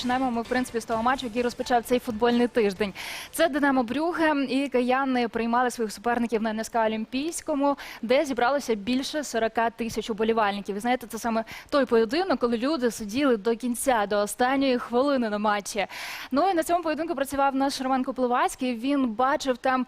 починаємо ми в принципі з того матчу, який розпочав цей футбольний тиждень. Це Динамо Брюге і кияни приймали своїх суперників на НСК Олімпійському, де зібралося більше 40 тисяч уболівальників. І знаєте, це саме той поєдинок, коли люди сиділи до кінця, до останньої хвилини на матчі. Ну і на цьому поєдинку працював наш Роман Коплевацький. Він бачив там.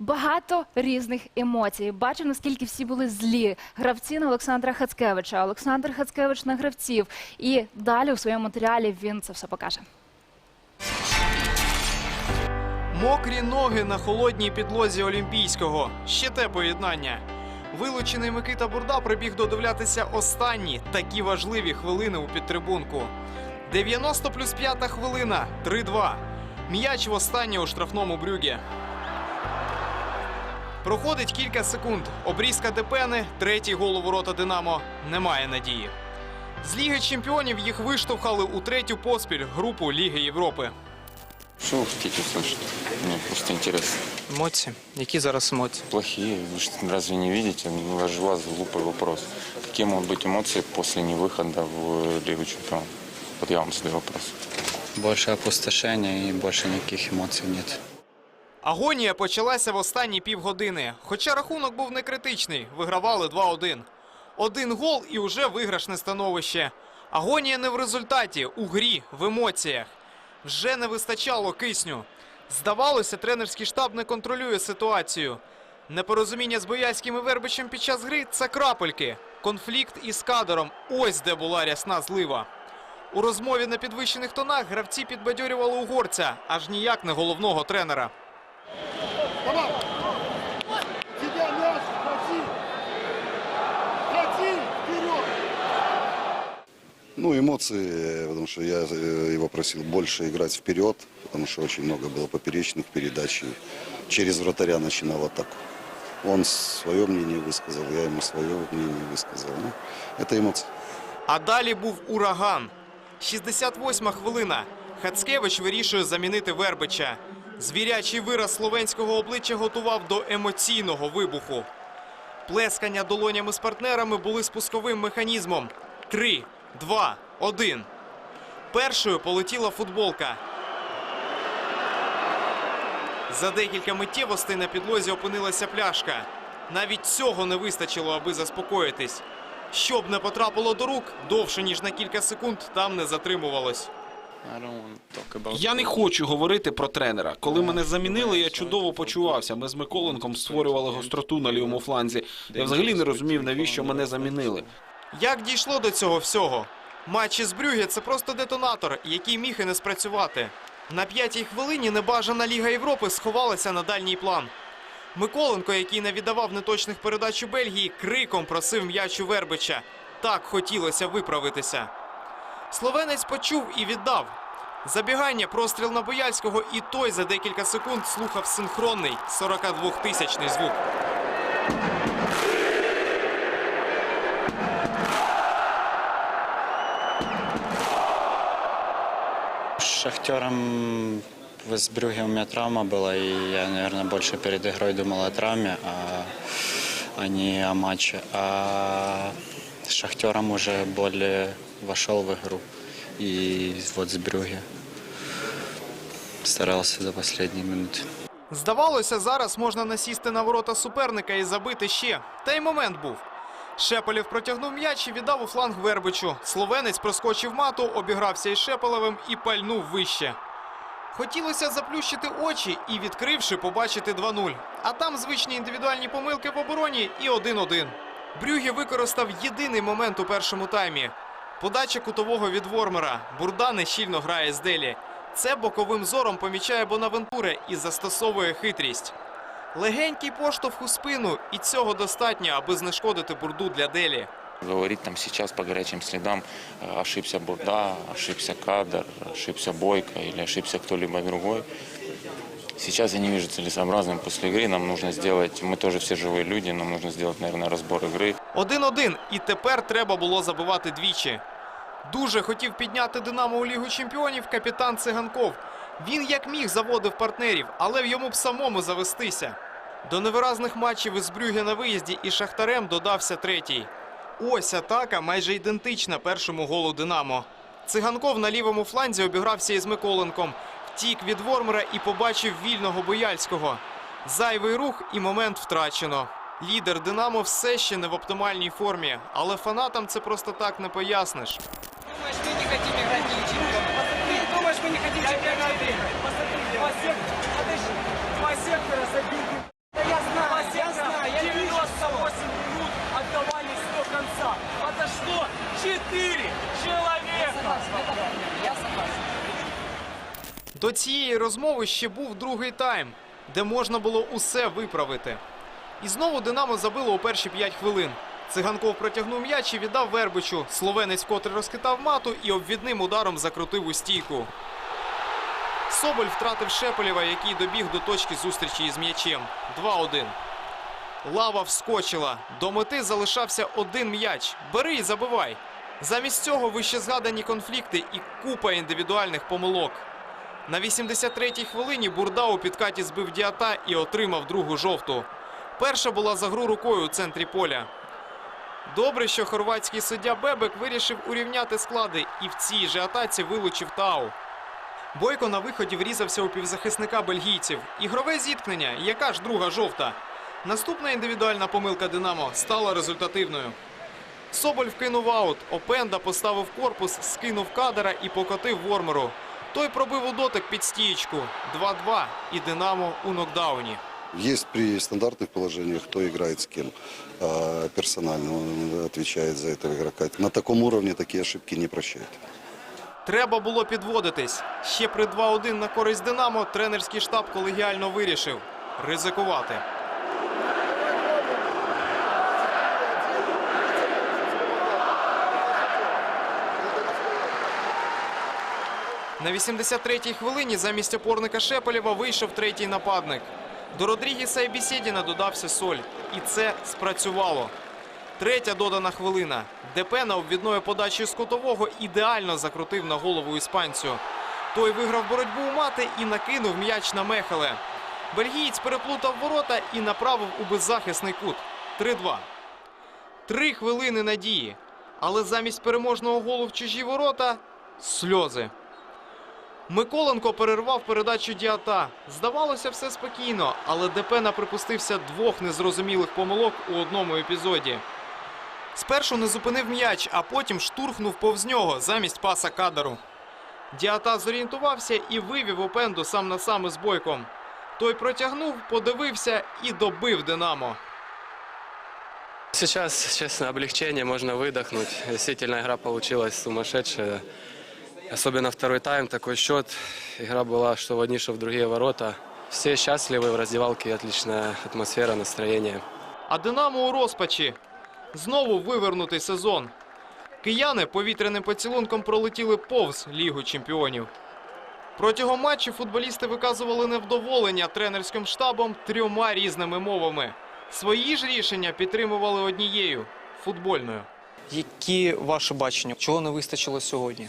Багато різних емоцій. Бачив, наскільки всі були злі. Гравці на Олександра Хацкевича, Олександр Хацкевич на гравців. І далі у своєму матеріалі він це все покаже. Мокрі ноги на холодній підлозі Олімпійського. Ще те поєднання. Вилучений Микита Бурда прибіг додивлятися останні такі важливі хвилини у підтрибунку. 90 плюс 5 хвилина. 3-2. М'яч востаннє у штрафному брюгі. Проходить кілька секунд. Обрізка Депени, третій гол у ворота Динамо. Немає надії. З Ліги чемпіонів їх виштовхали у третю поспіль групу Ліги Європи. Что вы хотите услышать? Мне просто интересно. Емоції. Які зараз емоції? Плохие, вы же разве не видите? Ну, я же вас глупый вопрос. Какие могут быть эмоции после невыхода в Лигу Чемпионов? Вот я вам задаю вопрос. Больше опустошения и больше никаких эмоций нет. Агонія почалася в останні півгодини. Хоча рахунок був не критичний, вигравали 2-1. Один гол і уже виграшне становище. Агонія не в результаті, у грі, в емоціях. Вже не вистачало кисню. Здавалося, тренерський штаб не контролює ситуацію. Непорозуміння з Бояльським і Вербичем під час гри це крапельки. Конфлікт із кадром. Ось де була рясна злива. У розмові на підвищених тонах гравці підбадьорювали угорця, аж ніяк не головного тренера. Давай! Тебя мяч, хоти! Хоти вперед! Ну, эмоции, э, потому что я э, его просил больше играть вперед, потому что очень много было поперечных передач. И через вратаря начинал атаку. Он свое мнение высказал, я ему свое мнение высказал. Ну, это эмоции. А далі був ураган. 68-ма хвилина. Хацкевич вирішує замінити Вербича. Звірячий вираз словенського обличчя готував до емоційного вибуху. Плескання долонями з партнерами були спусковим механізмом. Три, два, один. Першою полетіла футболка. За декілька миттєвостей на підлозі опинилася пляшка. Навіть цього не вистачило, аби заспокоїтись. Щоб не потрапило до рук, довше ніж на кілька секунд там не затримувалось. Я не хочу говорити про тренера. Коли мене замінили, я чудово почувався. Ми з Миколенком створювали гостроту на лівому фланзі. Я взагалі не розумів, навіщо мене замінили. Як дійшло до цього всього? Матч із Брюге – це просто детонатор, який міг і не спрацювати. На п'ятій хвилині небажана Ліга Європи сховалася на дальній план. Миколенко, який не віддавав неточних передач у Бельгії, криком просив м'яч у Вербича. Так хотілося виправитися. Словенець почув і віддав. Забігання, простріл на Бояльського, і той за декілька секунд слухав синхронний 42-тисячний звук. С Шахтером в Эсбрюге у меня травма была, и я, наверное, больше перед игрой думал о травме, а, а не о матче. А с Шахтером уже более вошел в игру. И вот с Брюге старался до последней минуты. Здавалося, зараз можна насісти на ворота суперника і забити ще. Та й момент був. Шепелєв протягнув м'яч і віддав у фланг Вербичу. Словенець проскочив мату, обігрався із Шепелевим і пальнув вище. Хотілося заплющити очі і, відкривши, побачити 2-0. А там звичні індивідуальні помилки в обороні і 1-1. Брюгі використав єдиний момент у першому таймі. Подача кутового від Вормера. Бурда нещільно грає з Делі. Це боковим зором помічає Бонавентуре і застосовує хитрість. Легенький поштовх у спину, і цього достатньо, аби знешкодити бурду для Делі. Говорить там сейчас по горячим следам, э, ошибся Бурда, ошибся Кадр, ошибся Бойко или ошибся кто-либо другой. Сейчас я не вижу целесообразным после игры. Нам нужно сделать, мы тоже все живые люди, нам нужно сделать, наверное, разбор игры. 1-1, і тепер треба було забивати двічі. Дуже хотів підняти Динамо у Лігу чемпіонів капітан Циганков. Він як міг заводив партнерів, але в йому б самому завестися. До невиразних матчів із Брюге на виїзді і Шахтарем додався третій. Ось атака майже ідентична першому голу Динамо. Циганков на лівому фланзі обігрався із Миколенком. Втік від Вормера і побачив вільного Бояльського. Зайвий рух і момент втрачено. Лідер Динамо все ще не в оптимальній формі, але фанатам це просто так не поясниш Думаешь, мы не хотим играть в Лигу чемпионов? Посмотри, думаешь, мы не хотим чемпионат выиграть? Посмотри, два сектора, подожди, два сектора забили. Да я знаю, я знаю, я 98 минут отдавали до конца. Подошло 4 человека. Я согласен. До цієї розмови ще був другий тайм, де можна було усе виправити. І знову Динамо забило у перші 5 хвилин. Циганков протягнув м'яч і віддав Вербичу. Словенець котре розхитав мату і обвідним ударом закрутив у стійку. Соболь втратив Шепелєва, який добіг до точки зустрічі із м'ячем. 2-1. Лава вскочила. До мети залишався один м'яч. Бери і забивай. Замість цього вище згадані конфлікти і купа індивідуальних помилок. На 83-й хвилині Бурда у підкаті збив Діата і отримав другу жовту. Перша була за гру рукою у центрі поля. Добре, що хорватський суддя Бебек вирішив урівняти склади і в цій же атаці вилучив Тау. Бойко на виході врізався у півзахисника бельгійців. Ігрове зіткнення. Яка ж друга жовта? Наступна індивідуальна помилка Динамо стала результативною. Соболь вкинув аут. Опенда поставив корпус, скинув кадера і покотив Вормеру. Той пробив у дотик під стієчку. 2-2 і Динамо у нокдауні. Есть при стандартных положениях, кто играет с кем персонально. Он отвечает за этого игрока. На таком уровне такие ошибки не прощают. Треба було підводитись. Ще при 2-1 на користь Динамо тренерський штаб колегіально вирішив ризикувати. На 83-й хвилині замість опорника Шепелєва вийшов третій нападник. До Родрігіса і Бісєдіна додався Соль. І це спрацювало. Третя додана хвилина. Депена обвідною подачею з кутового ідеально закрутив на голову іспанцю. Той виграв боротьбу у мати і накинув м'яч на Мехеле. Бельгієць переплутав ворота і направив у беззахисний кут. 3-2. Три хвилини надії. Але замість переможного голу в чужі ворота сльози. Миколенко перервав передачу Діата. Здавалося, все спокійно, але Депена припустився двох незрозумілих помилок у одному епізоді. Спершу не зупинив м'яч, а потім штурхнув повз нього замість паса кадару. Діата зорієнтувався і вивів Опенду сам на сам із бойком. Той протягнув, подивився і добив Динамо. Сейчас, честно, облегчение, можно выдохнуть. Действительно, игра получилась сумасшедшая. Особенно второй тайм, такой счет. Игра была что в одни, что в другие ворота. Все счастливы в раздевалке, отличная атмосфера, настроение. А Динамо у розпачі. Знову вивернутий сезон. Кияни повітряним поцілунком пролетіли повз Лігу чемпіонів. Протягом матчу футболісти виказували невдоволення тренерським штабом трьома різними мовами. Свої ж рішення підтримували однією футбольною. Які ваше бачення? Чого не вистачило сьогодні?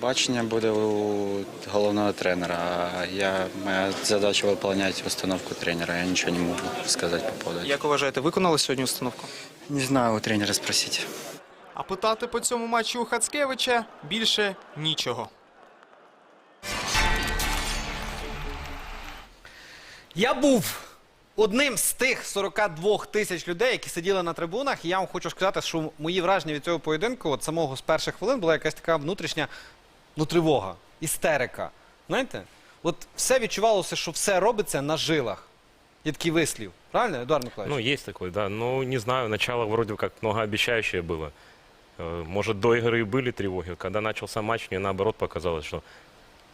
Бачення буде у головного тренера. Я, моя задача виконувати установку тренера. Я нічого не можу сказати по поводу. Як вважаєте, виконали сьогодні установку? Не знаю у тренера спросити. А питати по цьому матчу у Хацкевича більше нічого. Я був одним з тих 42 тисяч людей, які сиділи на трибунах. І я вам хочу сказати, що мої враження від цього поєдинку, от самого з перших хвилин, була якась така внутрішня ну, тривога, істерика. Знаєте? От все відчувалося, що все робиться на жилах. Є такий вислів. Правильно, Едуард Миколаївич? Ну, есть такой, да. Ну, не знаю, начало вроде как многообещающее было. Э, Может, до игры и были тревоги. Когда начался матч, мне наоборот показалось, что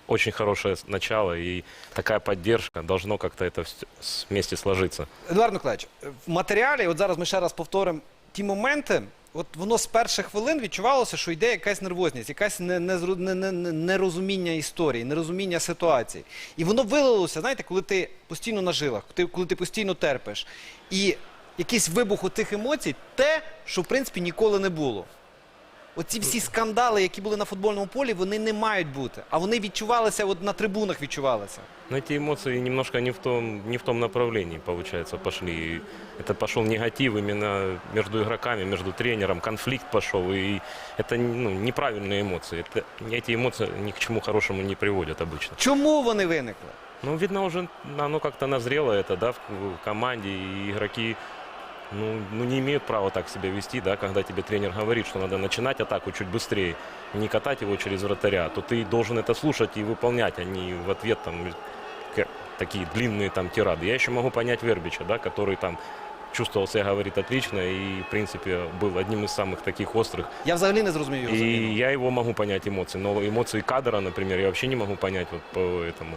очень хорошее с- начало и такая поддержка. Должно как-то это вс- с- вместе сложиться. Едуард Миколаївич, в матеріалі, от зараз ми ще раз повторимо ті моменти. От воно з перших хвилин відчувалося, що йде якась нервозність, якась не, незру- не, не, не, нерозуміння історії, нерозуміння ситуації. І воно вилилося, знаєте, коли ти постійно на жилах, коли ти постійно терпиш. І якийсь вибух у тих емоцій, те, що в принципі ніколи не було. оці всі скандали, які були на футбольному полі, вони не мають бути. А вони відчувалися, от на трибунах відчувалися. Но эти эмоции немножко не в том, не в том направлении, получается, пошли. И это пошел негатив именно между игроками, между тренером, конфликт пошел. И это ну, неправильные эмоции. Это, эти эмоции ни к чему хорошему не приводят обычно. Чому вони виникли? Ну, видно, уже оно как-то назрело это, да, в, в команде, и игроки ну, ну, не имеют права так себя вести, да, когда тебе тренер говорит, что надо начинать атаку чуть быстрее, не катать его через вратаря, то ты должен это слушать и выполнять, а не в ответ там к- такие длинные там тирады. Я еще могу понять Вербича, да, который там чувствовал себя, говорит, отлично, и, в принципе, был одним из самых таких острых. Я взагалі не зрозумів його И заміну. я его могу понять эмоции, но эмоции кадра, например, я вообще не могу понять вот по этому.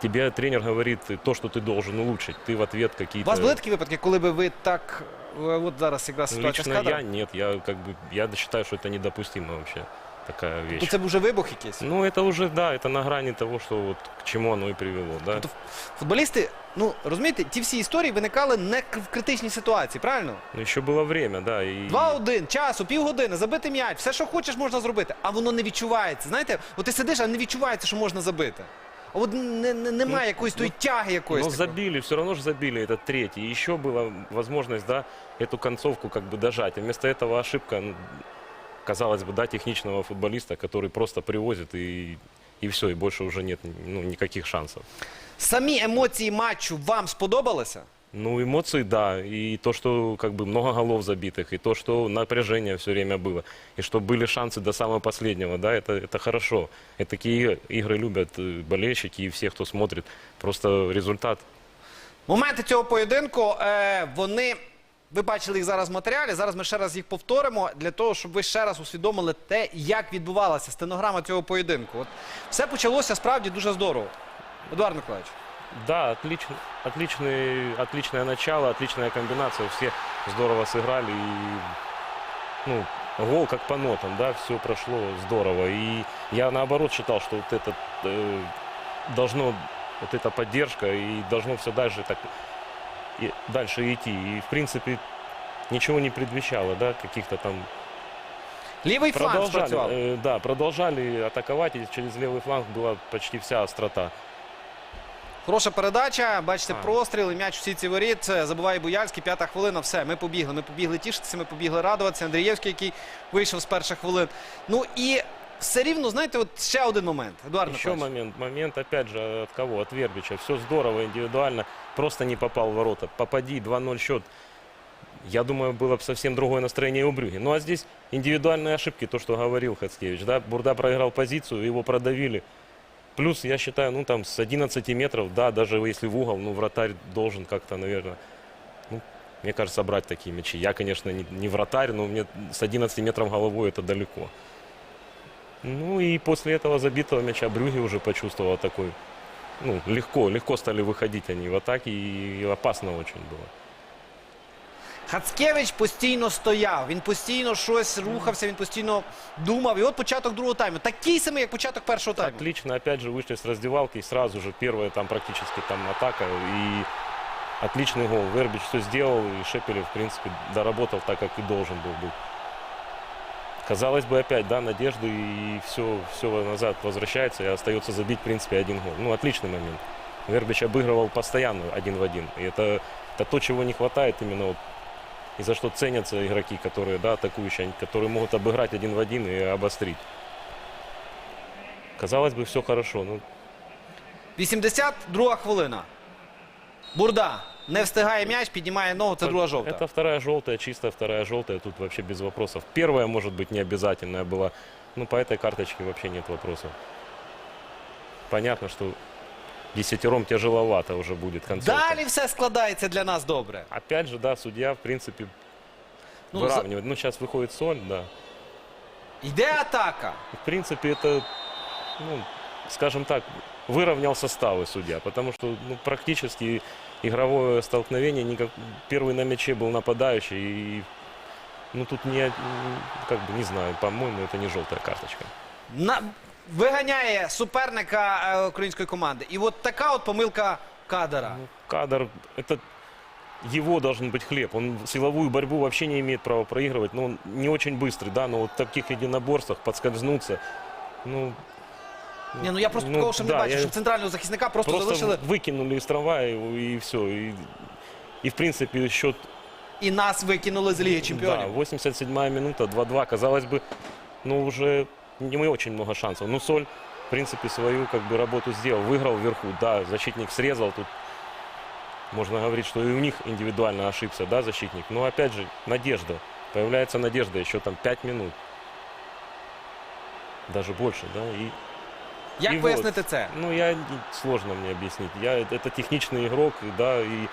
Тебе тренер говорит то, что ты должен улучшить. Ты в ответ У какие-то... вас були такі випадки, коли би ви так. е, От зараз якраз ситуація з Лично я кадром. нет, я как бы я считаю, что это недопустимо вообще такая вещь. То це був вже вибух якийсь. Ну это уже да, это на грани того, что вот к чему оно и привело, да. Тобто футболісти, ну розумієте, ті всі історії виникали не к- в критичній ситуації, правильно? Но еще было время, да, и 2-1, часу, півгодини, забити м'яч, все, що хочеш, можна зробити. А воно не відчувається. Знаєте, от ти сидиш, а не відчувається, що можна забити. А от не, не, немає якоїсь тої тяги якоїсь. Но такої. забили, все равно же забили этот третий. И еще была возможность, да, эту концовку как бы дожать. А вместо этого ошибка, ну, казалось бы, да, техничного футболиста, который просто привозит и, и все, и больше уже нет ну, никаких шансов. Самі емоції матчу вам сподобалися? Ну, эмоции, да, и то, что как бы много голов забитых, и то, что напряжение все время было, и что были шансы до самого последнего, да, это, это хорошо. И такие игры любят э, болельщики и все, кто смотрит. Просто результат Моменти цього поєдинку, е, вони. Ви бачили їх зараз в матеріалі. Зараз ми ще раз їх повторимо для того, щоб ви ще раз усвідомили те, як відбувалася стенограма цього поєдинку. От все почалося справді дуже здорово. Едуард Миколаївич. Да, отлично, отличный, отличное начало, отличная комбинация. Все здорово сыграли. И, ну, гол как по нотам, да, все прошло здорово. И я наоборот считал, что вот это э, должно, вот эта поддержка и должно все дальше так и дальше идти. И в принципе ничего не предвещало, да, каких-то там фланг продолжали, спрацював. э, да, продолжали атаковать, и через левый фланг была почти вся острота. Хороша передача. Бачите, А. простріл і м'яч у сітці воріт. Забуває Буяльський. П'ята хвилина. Все, ми побігли. Ми побігли тішитися, ми побігли радуватися. Андрієвський, який вийшов з перших хвилин. Ну і все рівно, знаєте, от ще один момент. Едуард Еще Миколаївич. момент. Момент, опять же, от кого? От Вербича. Все здорово, индивидуально. Просто не попал в ворота. Попади, 2-0 счет. Я думаю, было бы совсем другое настроение у Брюги. Ну а здесь индивидуальные ошибки, то, что говорил Хацкевич. Да? Бурда проиграл позицию, его продавили. Плюс, я считаю, ну там с 11 метров, да, даже если в угол, ну вратарь должен как-то, наверное, ну, мне кажется, брать такие мячи. Я, конечно, не, не вратарь, но мне с 11 метров головой это далеко. Ну и после этого забитого мяча Брюги уже почувствовал такой, ну, легко, легко стали выходить они в атаке и опасно очень было. Хацкевич постійно стояв, він постійно щось рухався, він постійно думав. І от початок другого тайму. Такий самий, як початок першого тайму. Отлично, опять же, вышли с раздевалки, и сразу же первая там практически там атака, и отличный гол. Вербич все сделал, и Шепелев, в принципе, доработал так, как и должен был быть. Казалось бы, опять, да, надежды, и все, все назад возвращается, и остается забить, в принципе, один гол. Ну, отличный момент. Вербич обыгрывал постоянно один в один. И это, это то, чего не хватает именно вот и за что ценятся игроки, которые, да, атакующие, они- которые могут обыграть один в один и обострить. Казалось бы, все хорошо. Ну, 82 хвилина. Бурда не встигає м'яч, піднімає ногу, це друга жовта. Это вторая желтая, чистая вторая желтая, тут вообще без вопросов. Первая, может быть, не обязательная была. Ну, по этой карточке вообще нет вопросов. Понятно, что десятером тяжеловато уже будет концовка. Далі все складається для нас добре. Опять же, да, судья, в принципе, Ну, выравнивает. Ну, сейчас выходит соль, да. Йде атака. В принципе, это, ну, скажем так, выровнял составы судья, потому что ну, практически игровое столкновение, никак... первый на мяче был нападающий, и ну тут не, как бы не знаю, по-моему, это не желтая карточка. На... Виганяє суперника е, української команди. І от така от помилка кадра. Ну, кадр, это его должен быть хлеб. Он силовую борьбу вообще не имеет права проигрывать. Но он не очень быстрый, да, но вот в таких единоборствах подскользнуться, ну, Ні, ну я просто Ну, такого ще не да, бачу, я- щоб центрального захисника просто, просто залишили выкинули из трамвая и, и все. И, и в принципе счет і нас викинули з Ліги Да, Чемпіонів. 87-я минута, 2-2. Казалось бы, ну уже не очень много шансов. Ну, Соль, в принципе, свою как бы работу сделал. Выиграл вверху, да, защитник срезал. Тут можно говорить, что и у них индивидуально ошибся, да, защитник. Но опять же, надежда. Появляется надежда еще там 5 минут. Даже больше, да. И, Як і пояснити вот. це? ну, я сложно мне объяснить. Я, это техничный игрок, да, и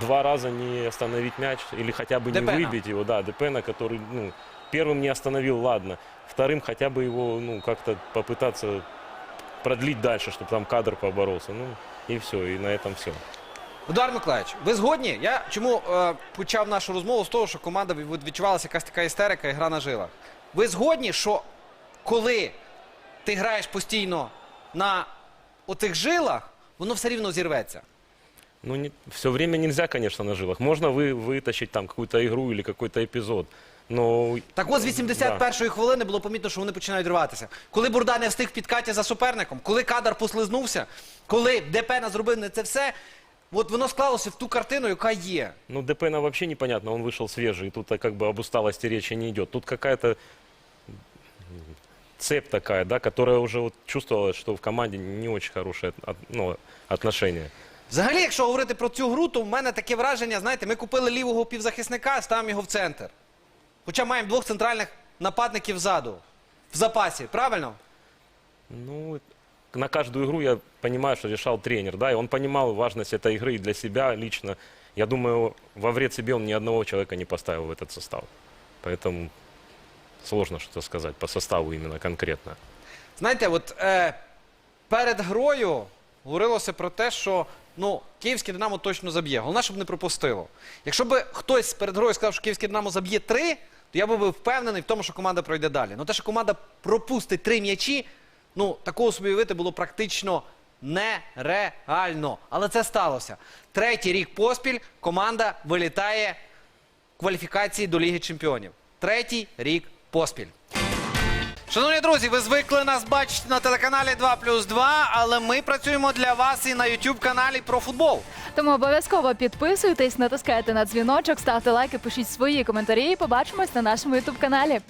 два раза не остановить мяч или хотя бы не Депена. выбить его, да, Депена, который, ну, первым не остановил, ладно, вторым хотя бы его, ну, как-то попытаться продлить дальше, чтобы там кадр поборолся, ну, и все, и на этом все. Едуард Миколаївич, ви згодні? Я чому е, почав нашу розмову з того, що команда від- відчувалася якась така істерика і гра на жилах. Ви згодні, що коли ти граєш постійно на оцих жилах, воно все рівно зірветься. Ну, не, все время нельзя, конечно, на жилах. Можно вы, вытащить там какую-то игру или какой-то эпизод, но... Так от з 81-ї хвилини було помітно, що вони починають рватися. Коли Бурда не встиг в підкаті за суперником, коли Кадар послизнувся, коли Депена зробив не це все, от воно склалося в ту картину, яка є. Ну, Депена вообще непонятно, он вышел свежий, и тут как бы об усталости речи не идет. Тут какая-то цепь такая, да, которая уже вот чувствовалась, что в команде не очень хорошие от- ну, отношения. Взагалі, якщо говорити про цю гру, то в мене таке враження, знаєте, ми купили лівого півзахисника, ставимо його в центр. Хоча маємо двох центральних нападників ззаду, в запасі, правильно? Ну, на каждую игру я понимаю, что решал тренер, да, и он понимал важность этой игры и для себя лично. Я думаю, во вред себе он ни одного человека не поставил в этот состав. Поэтому сложно что-то сказать по составу именно конкретно. Знаєте, от е, перед грою говорилося про те, що ну, київське Динамо точно заб'є. Головне, щоб не пропустило. Якщо б хтось перед грою сказав, що київське Динамо заб'є три, то я був впевнений в тому, що команда пройде далі. Ну те, що команда пропустить три м'ячі, ну такого собі уявити було практично нереально. Але це сталося. Третій рік поспіль команда вилітає кваліфікації до Ліги Чемпіонів. Третій рік поспіль. Шановні друзі, ви звикли нас бачити на телеканалі 2 плюс 2, але ми працюємо для вас і на YouTube каналі про футбол. Тому обов'язково підписуйтесь, натискайте на дзвіночок, ставте лайки, пишіть свої коментарі. і Побачимось на нашому ютуб каналі.